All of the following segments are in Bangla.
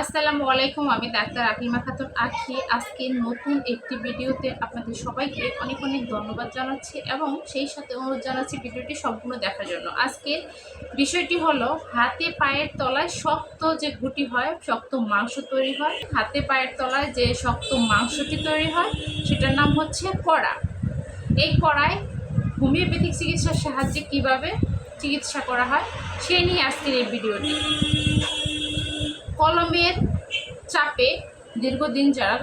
আসসালামু আলাইকুম, আমি ডাক্তার আকিমা খাতুন আখি। আজকে নতুন একটি ভিডিওতে আপনাদের সবাইকে অনেক অনেক ধন্যবাদ জানাচ্ছি এবং সেই সাথে অনুরোধ জানাচ্ছি ভিডিওটি সম্পূর্ণ দেখার জন্য। আজকে বিষয়টি হলো, হাতে পায়ের তলায় শক্ত যে গুটি হয়, শক্ত মাংস তৈরি হয়। হাতে পায়ের তলায় যে শক্ত মাংসটি তৈরি হয়, সেটার নাম হচ্ছে কড়া। এই কড়ায় হোমিওপ্যাথিক চিকিৎসার সাহায্যে কীভাবে চিকিৎসা করা হয়, সে নিয়ে আজকের এই ভিডিওটি। কলমের চাপে দীর্ঘদিন যারা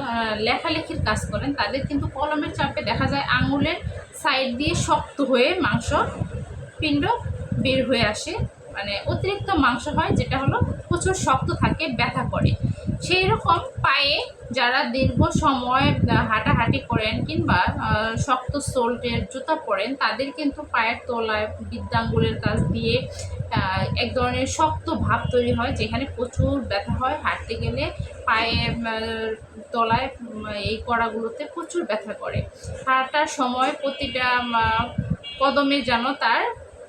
লেখালেখির কাজ করেন, তাদের কিন্তু কলমের চাপে দেখা যায় আঙুলের সাইড দিয়ে শক্ত হয়ে মাংস পিণ্ড বের হয়ে আসে। মানে অতিরিক্ত মাংস হয়, যেটা হলো প্রচুর শক্ত থাকে, ব্যথা করে। সেই রকম পায়ে যারা দীর্ঘ সময় হাঁটাহাঁটি করেন কিংবা শক্ত সোল্টের জুতা পরেন, তাদের কিন্তু পায়ের তলায় বৃদ্ধাঙ্গুলের কাছ দিয়ে এক ধরনের শক্ত ভাব তৈরি হয়, যেখানে প্রচুর ব্যথা হয়। হাঁটতে গেলে পায়ে তলায় এই কড়াগুলোতে প্রচুর ব্যথা করে। হাঁটার সময় প্রতিটা কদমে যেন তার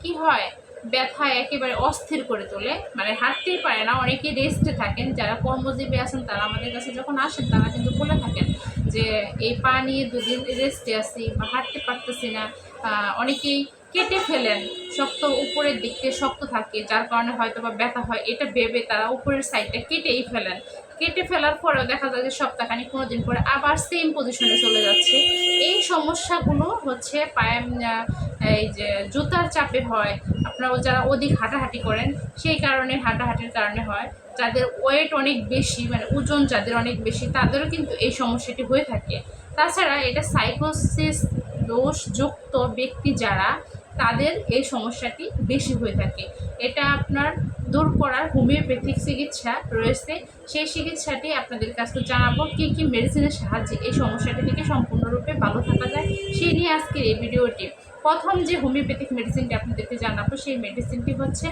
কি হয় ব্যথা একেবারে অস্থির করে তোলে। মানে হাঁটতেই পারে না অনেকে রেস্টে থাকেন, যারা কর্মজীবী আছেন তারা আমাদের কাছে যখন আসেন তারা কিন্তু বলে থাকেন যে, এই পা নিয়ে দুদিন রেস্টে আসি বা হাঁটতে পারতেছি না। অনেকেই কেটে ফেলেন। শক্ত উপরের দিক থেকে শক্ত থাকে, যার কারণে হয়তো বা ব্যথা হয়, এটা ভেবে তারা উপরের সাইডটা কেটেই ফেলেন। কেটে ফেলার পরেও দেখা যায় যে সপ্তাহখানি কোনো দিন পরে আবার সেম পজিশনে চলে যাচ্ছে। এই সমস্যাগুলো হচ্ছে পায়ে এই যে জুতার চাপে হয়। আপনারা যারা অধিক হাঁটাহাঁটি করেন, সেই কারণে, হাঁটাহাঁটির কারণে হয়। যাদের ওয়েট অনেক বেশি মানে ওজন যাদের অনেক বেশি, তাদেরও কিন্তু এই সমস্যাটি হয়ে থাকে। তাছাড়া এটা সাইকোসিস দোষযুক্ত ব্যক্তি যারা তাদের এই সমস্যাটি বেশি হয়ে থাকে। এটা আপনার দূর করার হোমিওপ্যাথিক চিকিৎসা রয়েছে। সেই চিকিৎসাটি আপনাদের কাছে জানাব, কী কী মেডিসিনের সাহায্যে এই সমস্যাটি থেকে সম্পূর্ণরূপে ভালো থাকা যায়, সেই নিয়ে আজকের এই ভিডিওটি। প্রথম যে হোমিওপ্যাথিক মেডিসিনটি আপনাদেরকে জানাব, সেই মেডিসিনটি হচ্ছে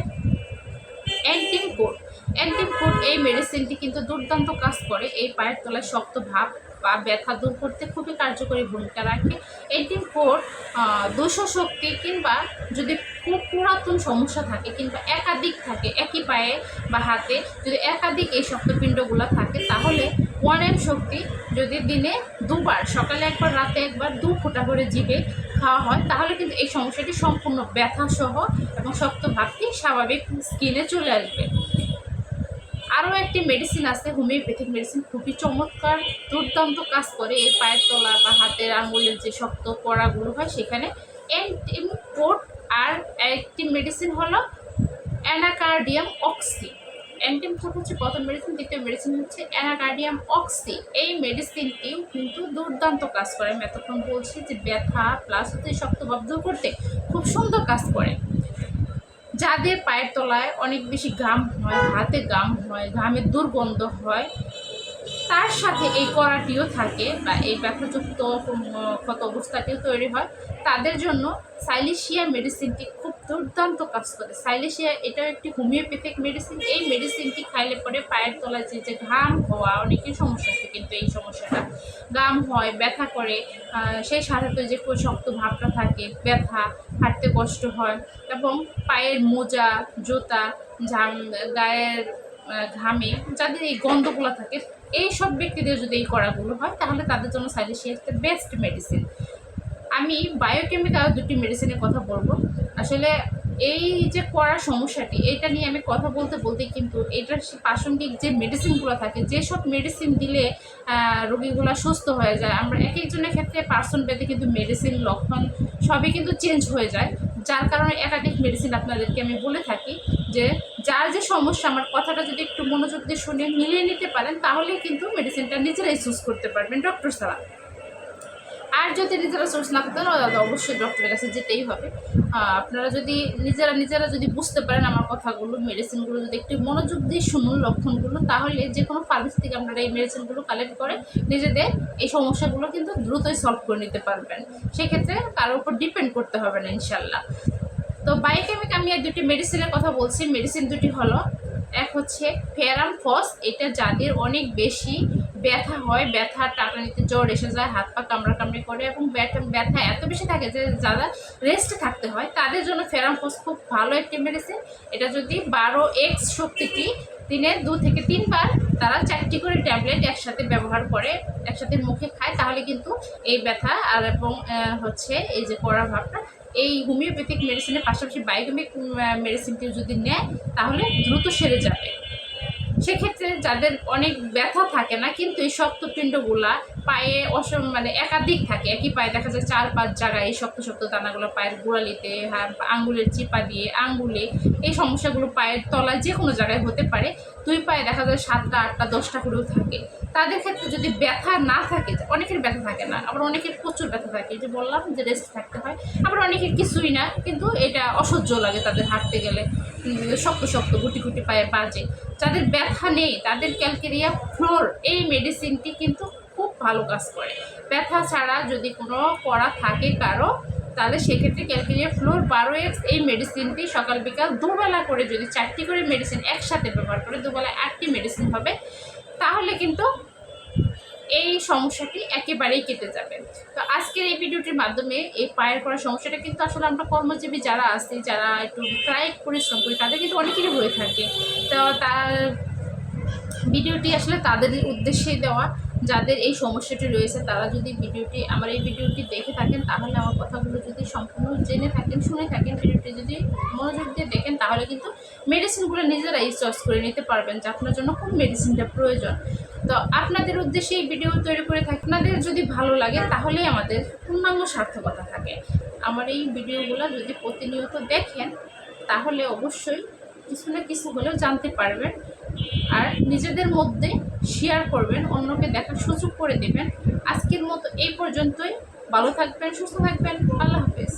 অ্যান্টিম কোড অ্যান্টিম কোড এই মেডিসিনটি কিন্তু দুর্দান্ত কাজ করে, এই পায়ের তলায় শক্ত ভাব বা ব্যথা দূর করতে খুবই কার্যকরী ভূমিকা রাখে। অ্যান্টিম কোড দোষ শক্তি কিংবা যদি খুব পুরাতন সমস্যা থাকে কিংবা একাধিক থাকে একই পায়ে বা হাতে, যদি একাধিক এই শক্তপিণ্ডগুলো থাকে, তাহলে ওয়ান এম শক্তি যদি দিনে দুবার, সকালে একবার, রাতে একবার দু ফোঁটা করে জিভে খাওয়া হয়, তাহলে কিন্তু এই সমস্যাটি সম্পূর্ণ ব্যথা সহ এবং শক্ত ভাবটি স্বাভাবিক স্কিনে চলে আসবে। আরও একটি মেডিসিন আছে হোমিওপ্যাথিক মেডিসিন খুবই চমৎকার, দুর্দান্ত কাজ করে। এই পায়ের তলা বা হাতের আঙুলের যে শক্ত কড়াগুলো হয়, সেখানে অ্যান্টিমোট আর একটি মেডিসিন হলো অ্যানাকার্ডিয়াম অক্সি। অ্যান্টিমোট হচ্ছে প্রথম মেডিসিন দ্বিতীয় মেডিসিন হচ্ছে অ্যানাকার্ডিয়াম অক্সি। এই মেডিসিনটিও কিন্তু দুর্দান্ত কাজ করে। আমি এতক্ষণ বলছি যে ব্যথা প্লাস হচ্ছে শক্তভাব দূর করতে খুব সুন্দর কাজ করে। যাদের পায়ের তলায় অনেক বেশি ঘাম হয়, হাতে গাম হয় ঘামের দুর্গন্ধ হয়, তার সাথে এই কড়াটিও থাকে বা এই ব্যথাযুক্ত ক্ষত অবস্থাটিও তৈরি হয়। তাদের জন্য সাইলিশিয়া মেডিসিনটি দুর্দান্ত কাজ করে। সাইলিশিয়া এটা একটি হোমিওপ্যাথিক মেডিসিন এই মেডিসিনটি খাইলে পরে পায়ের তলায় যে যে ঘাম হওয়া অনেকের সমস্যা আছে কিন্তু এই সমস্যাটা। ঘাম হয়, ব্যথা করে সেই সাথে তো যে শক্ত ভাবটা থাকে, ব্যথা, হাঁটতে কষ্ট হয়। এবং পায়ের মোজা, জুতা ঝাম গায়ের ঘামে যাদের এই গন্ধগুলো থাকে এই সব ব্যক্তিদের যদি এই করাগুলো হয়, তাহলে তাদের জন্য সাইলেশিয়া একটা বেস্ট মেডিসিন আমি বায়োকেমিক্যাল দুটি মেডিসিনের কথা বলব। আসলে এই যে করার সমস্যাটি, এটা নিয়ে আমি কথা বলতে বলতে কিন্তু এটার প্রাসঙ্গিক যে মেডিসিনগুলো থাকে, যেসব মেডিসিন দিলে রোগীগুলো সুস্থ হয়ে যায়, আমরা এক একজনের ক্ষেত্রে পার্সন পেতে কিন্তু মেডিসিন লক্ষণ সবই কিন্তু চেঞ্জ হয়ে যায়। যার কারণে একাধিক মেডিসিন আপনাদেরকে আমি বলে থাকি যে, যার যে সমস্যা, আমার কথাটা যদি একটু মনোযোগ দিয়ে শুনে মিলিয়ে নিতে পারেন, তাহলেই কিন্তু মেডিসিনটা নিজেরাই চুজ করতে পারবেন ডক্টর ছাড়া। আর যদি নিজেরা সোর্স না পারেন তাহলে অবশ্যই ডক্টরের কাছে যেতেই হবে। আপনারা যদি নিজেরা নিজেরা যদি বুঝতে পারেন আমার কথাগুলো মেডিসিনগুলো যদি একটু মনোযোগ দিয়ে শুনুন, লক্ষণগুলো, তাহলে যে কোনো ফার্মেসি থেকে আপনারা এই মেডিসিনগুলো কালেক্ট করে নিজেদের এই সমস্যাগুলো কিন্তু দ্রুতই সলভ করে নিতে পারবেন। সেক্ষেত্রে কারোর উপর ডিপেন্ড করতে হবে না, ইনশাল্লাহ। তো বায়োকেমিক আমি এই দুটি মেডিসিনের কথা বলছি। মেডিসিন দুটি হলো, এক হচ্ছে ফেরাম ফস এটা যাদের অনেক বেশি ব্যথা হয় ব্যথা টাটানিতে জ্বর এসে যায়, হাত পা কামড়া কামড়ি করে এবং ব্যথা ব্যথা এত বেশি থাকে যে যারা রেস্টে থাকতে হয়, তাদের জন্য ফেরামপোস খুব ভালো একটি মেডিসিন এটা যদি বারো এক্স শক্তিটি দিনে দু থেকে তিনবার তারা চারটি করে ট্যাবলেট একসাথে ব্যবহার করে, একসাথে মুখে খায়, তাহলে কিন্তু এই ব্যথা আর এবং হচ্ছে এই যে কড়া ভাবটা, এই হোমিওপ্যাথিক মেডিসিনের পাশাপাশি বায়োকেমিক মেডিসিনটি যদি নেয়, তাহলে দ্রুত সেরে যাবে। সেক্ষেত্রে যাদের অনেক ব্যথা থাকে না কিন্তু এই শক্ত পিণ্ডগুলা পায়ে অসম মানে একাধিক থাকে, একই পায়ে দেখা যায় চার, পাঁচ জায়গায় এই শক্ত শক্ত দানাগুলো পায়ের গোড়ালিতে হাত- আঙ্গুলের চিপা দিয়ে, আঙ্গুলে এই সমস্যাগুলো পায়ের তলায় যে কোনো জায়গায় হতে পারে। দুই পায়ে দেখা যায় সাতটা, আটটা, দশটা করেও থাকে। তাদের ক্ষেত্রে যদি ব্যথা না থাকে অনেকের ব্যথা থাকে না, আবার অনেকের প্রচুর ব্যথা থাকে, যে বললাম যে রেস্ট থাকতে হয়, আবার অনেকের কিছুই না, কিন্তু এটা অসহ্য লাগে তাদের হাঁটতে গেলে। শক্ত শক্ত, গুটি গুটি পায়ে বাজে। যাদের ব্যথা নেই, তাদের ক্যালকেরিয়া ফ্লোর এই মেডিসিনটি কিন্তু ভালো কাজ করে। ব্যথা ছাড়া যদি কোনো করা থাকে কারও, তাহলে সেক্ষেত্রে ক্যালকেরিয়া ফ্লোর বারো এক্স এই মেডিসিনটি সকাল বিকাল দুবেলা করে যদি চারটি করে মেডিসিন একসাথে ব্যবহার করে দুবেলায় আটটি মেডিসিন হবে, তাহলে কিন্তু এই সমস্যাটি একেবারেই কেটে যাবে। তো আজকের এই ভিডিওটির মাধ্যমে এই পায়ের করা সমস্যাটা কিন্তু আসলে আমরা কর্মজীবী যারা আছি, যারা একটু কায়িক পরিশ্রম করি, তাদের কিন্তু অনেকেরই হয়ে থাকে। তো তার ভিডিওটি আসলে তাদের উদ্দেশ্যেই দেওয়া। যাদের এই সমস্যাটি রয়েছে, তারা যদি ভিডিওটি, আমার এই ভিডিওটি দেখে থাকেন, তাহলে আমার কথাগুলো যদি সম্পূর্ণ জেনে থাকেন, শুনে থাকেন, ভিডিওটি যদি মনোযোগ দিয়ে দেখেন, তাহলে কিন্তু মেডিসিনগুলো নিজেরাই চয়েস করে নিতে পারবেন, যে আপনার জন্য কোন মেডিসিনটা প্রয়োজন। তো আপনাদের উদ্দেশ্যে এই ভিডিও তৈরি করে থাকি। আপনাদের যদি ভালো লাগে, তাহলেই আমাদের পূর্ণাঙ্গ সার্থকতা থাকে। আমার এই ভিডিওগুলো যদি প্রতিনিয়ত দেখেন, তাহলে অবশ্যই কিছু না কিছু হলেও জানতে পারবেন। আর নিজেদের মধ্যে শেয়ার করবেন, অন্যকে দেখার সুযোগ করে দেবেন। আজকের মতো এই পর্যন্তই। ভালো থাকবেন, সুস্থ থাকবেন। আল্লাহ হাফেজ।